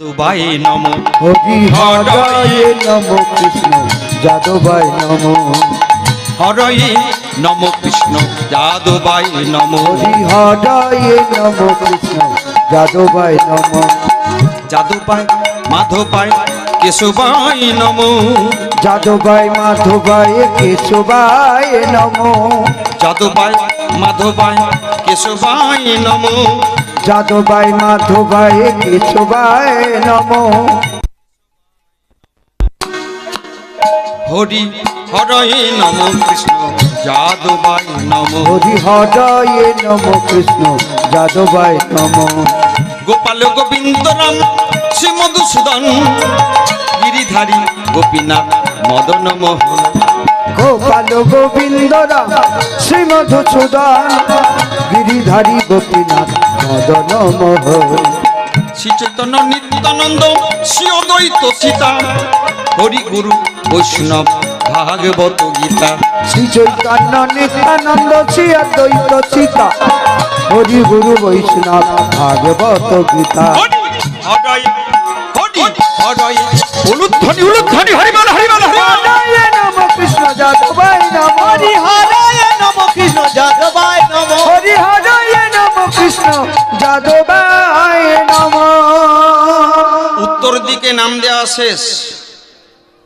Dubai নম। হরি হরায় নম কৃষ্ণ যাদবাই নম। হরয়ে নম কৃষ্ণ যাদবাই নম। হরি হরায় নম কৃষ্ণ যাদবাই নম। যাদবাই মাধবাই কেশবাই নম। যাদবাই মাধবাই কেশবাই নম। যাদবাই মাধবাই কেশবাই নম। যাদবাই মাধবাই কেশবাই নম। হরি হরয়ে নম কৃষ্ণ যাদবাই নম। হরি হরায় নম কৃষ্ণ যাদবাই নম। গোপাল গোবিন্দ রাম শ্রী মধুসূদন গিরিধারী গোপীনাথ মদন মোহন। গোপাল গোবিন্দ রাম শ্রী মধুসূদন। গিরিধারী গোপীনাথ মদন মোহন শ্রী চৈতন্য নিত্যানন্দ শ্রী অদ্বৈত সীতা হরি গুরু বৈষ্ণব ভাগবত গীতা। শ্রী চৈতন্য নিত্যানন্দ শ্রী অদ্বৈত সীতা হরি গুরু বৈষ্ণব ভাগবত গীতা। হরি হরয় হরি হরয় উত্তর দিকে নাম দেওয়া শেষ।